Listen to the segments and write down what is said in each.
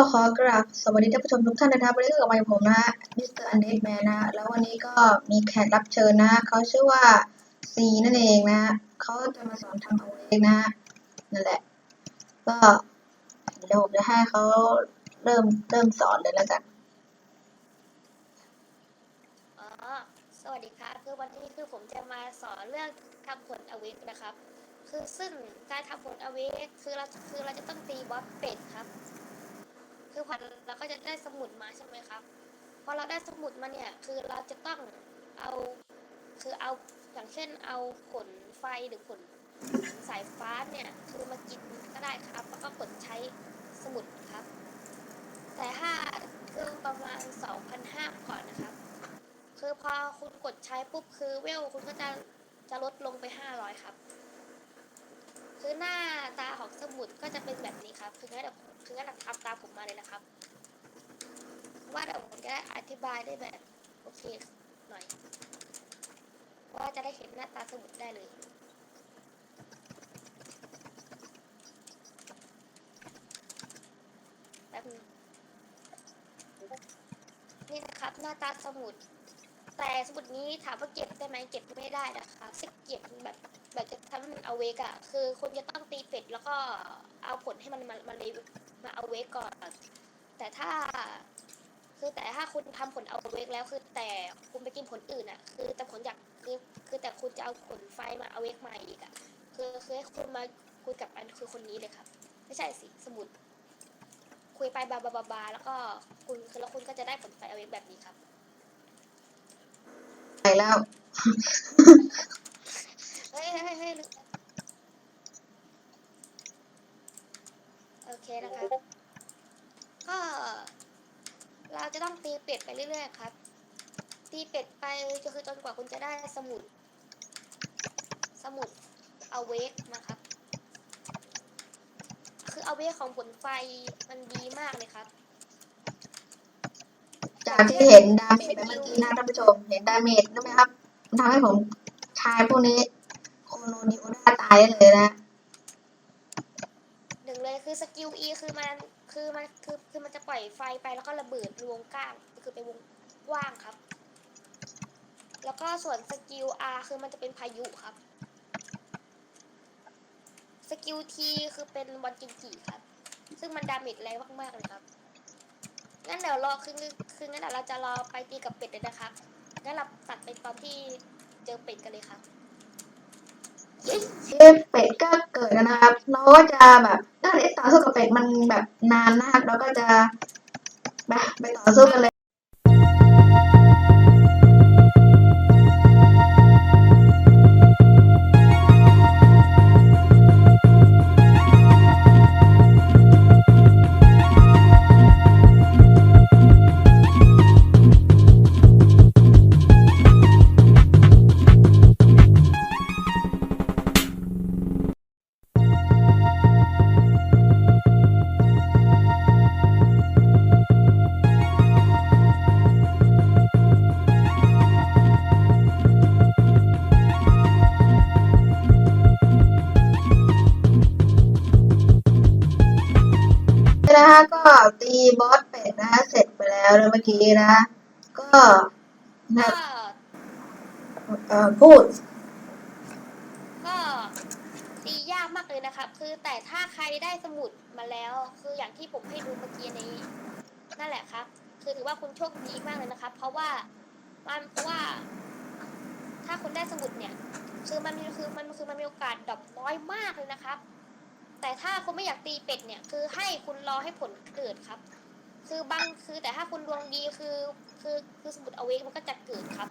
ก็ขอกราบสวัสดีท่านผู้ชมทุกท่านนะครับวันนี้ก็กับผมนะฮะมิสเตอร์อันเดสแมนนะแล้ววันนี้ก็มีแขกรับเชิญนะเขาชื่อว่าซีนั่นเองนะเขาจะมาสอนทำเอาเองนะนั่นแหละ ก็เดี๋ยวผมจะให้เขาเริ่มเริ่มสอนเลยแล้วกันอ๋อสวัสดีครับคือวันนี้คือผมจะมาสอนเรื่องทำผลอเวกนะครับ คือซึ่งการทำผลอเวกคือเราคือเราจะต้องตีบอสเป็ดครับ คือพอเราก็จะได้สมุดมาใช่ไหมครับพอเราได้สมุดมาเนี่ยคือเราจะต้องเอาคือเอาอย่างเช่นเอาผลไฟหรือผลสายฟ้าเนี่ยคือมากินก็ได้ครับ แล้วก็กดใช้สมุดครับ แต่ถ้าคือประมาณ 2,500 ก่อนนะครับ คือพอคุณกดใช้ปุ๊บคือเวลคุณก็จะจะลดลงไป 500 ครับ คือหน้าตาของสมุดก็จะเป็นแบบนี้ครับ คืองั้นเดี๋ยว คืองั้นทำตามผมมาเลยนะครับ ว่าเดี๋ยวผมจะได้อธิบายได้แบบ โอเคหน่อย ว่าจะได้เห็นหน้าตาสมุดได้เลยแป๊บนึงนี่นะครับ หน้าตาสมุด แต่สมุดนี้ถามว่าเก็บได้ไหมเก็บไม่ได้นะคะซึ่งเก็บแบบแบบจะทำให้มันเอาเวกอะคือคุณจะต้องตีเป็ดแล้วก็เอาผลให้มันมามาเล มาเอาเวกก่อน แต่ถ้า คือแต่ถ้าคุณทำผลเอาเวกแล้วคือแต่คุณไปกินผลอื่นอะคือแต่ผลอยากคือคือแต่คุณจะเอาผลไฟมาเอาเวกใหม่อีกอะคือคือให้คุณมาคุยกับอันคือคนนี้เลยครับ ไม่ใช่สิสมุดคุยไปบาบาบาบาแล้วก็คุณคือแล้วคุณก็จะได้ผลไฟเอาเวกแบบนี้ครับไปแล้ว เฮ้ยเฮ้ยเฮ้ยเฮ้ยโอ เคนะครับก็เราจะต้องตีเป็ดไปเรื่อยๆครับ ตีเป็ดไปก็คือจนกว่าคุณจะได้สมุด สมุดเอาเวกนะครับ คือเอาเวกของผลไฟมันดีมากเลยครับจากที่เห็นดาเมจไปเมื่อกี้นะท่านผู้ชม เห็นดาเมจรู้ไหมครับมันทำให้ผมชายพวกนี้โคโนดิโอดาตายได้เลยนะ คือสกิล E คือมันคือมันคือคือมันจะปล่อยไฟไปแล้วก็ระเบิดวงก้างคือเป็นวงกว้างครับ แล้วก็ส่วนสกิล R คือมันจะเป็นพายุครับ สกิล T คือเป็นบอลกินจีครับ ซึ่งมันดาเมจแรงมากๆเลยครับ งั้นเดี๋ยวรอคือคืองั้นเดี๋ยวเราจะรอไปตีกับเป็ดเลยนะครับ งั้นเราตัดไปตอนที่เจอเป็ดกันเลยครับ เชฟเป็ดก็เกิดนะครับ เราก็จะแบบ สู้กับเป็ดมันแบบนานมากเราก็จะไปไปต่อสู้กันเลย ตีบอสเป็ดนะฮะเสร็จไปแล้วนะเมื่อกี้นะ ก็นะก็เอ่อพูด ก็ตียากมากเลยนะครับ คือแต่ถ้าใครได้สมุดมาแล้ว คืออย่างที่ผมให้ดูเมื่อกี้นี้ นั่นแหละครับ คือถือว่าคุณโชคดีมากเลยนะครับ เพราะว่ามันเพราะว่า ถ้าคุณได้สมุดเนี่ย คือมันมีคือมันคือมันมีโอกาสดรอปน้อยมากเลยนะครับ แต่ถ้าคุณไม่อยากตีเป็ดเนี่ย คือให้คุณรอให้ผลเกิดครับ คือบางคือแต่ถ้าคุณดวงดีคือ คือคือสมุดเอาเวกมันก็จะเกิดครับ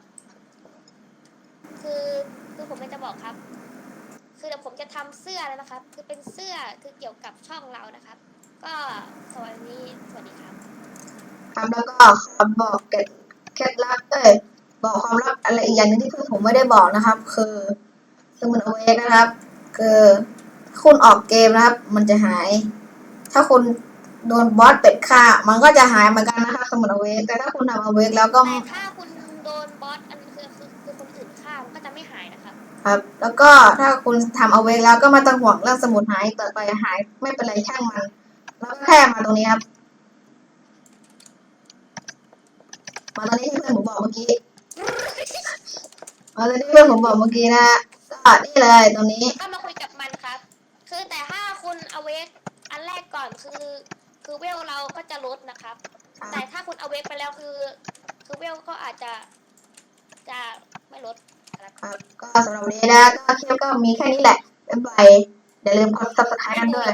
คือคือผมจะบอกครับ คือเดี๋ยวผมจะทำเสื้อแล้วนะครับ คือเป็นเสื้อคือเกี่ยวกับช่องเรานะครับ ก็สวัสดีสวัสดีครับครับแล้วก็ขอบอกเกร็ดเคล็ดลับเอ้ยบอกความลับอะไรอีกอย่างหนึงที่เพื่อนผมไม่ได้บอกนะครับ คือคือมันเอาเวกนะครับ คือ คุณออกเกมนะครับ มันจะหาย ถ้าคุณโดนบอสเป็ดฆ่า มันก็จะหายเหมือนกันนะคะคือมันเอาเวกแต่ถ้าคุณทำเอาเวกแล้วก็ แต่ถ้าคุณโดนบอสอันคือคือคือคนอื่นฆ่ามันก็จะไม่หายนะครับ ครับ แล้วก็ถ้าคุณทำเอาเวกแล้วก็ไม่ต้องห่วงเรื่องสมุดหายต่อไปหายไม่เป็นไรช่างมัน แล้วก็แค่มาตรงนี้ครับ มาตอนนี้ที่เพื่อนผมบอกเมื่อกี้ มาตอนนี้เพื่อนผมบอกเมื่อกี้นะฮะก็นี่เลยตรงนี้ ก็มาคุยกับมันครับ คือแต่ถ้าคุณเอาเวกอันแรกก่อนคือ คือเวลเราก็จะลดนะครับแต่ถ้าคุณเอาเวกไปแล้วคือ คือเวลก็อาจจะจะไม่ลดครับ ครับก็สำหรับวันนี้นะก็คลิปก็มีแค่นี้แหละบ๊ายบายอย่าลืมกด subscribe กันด้วย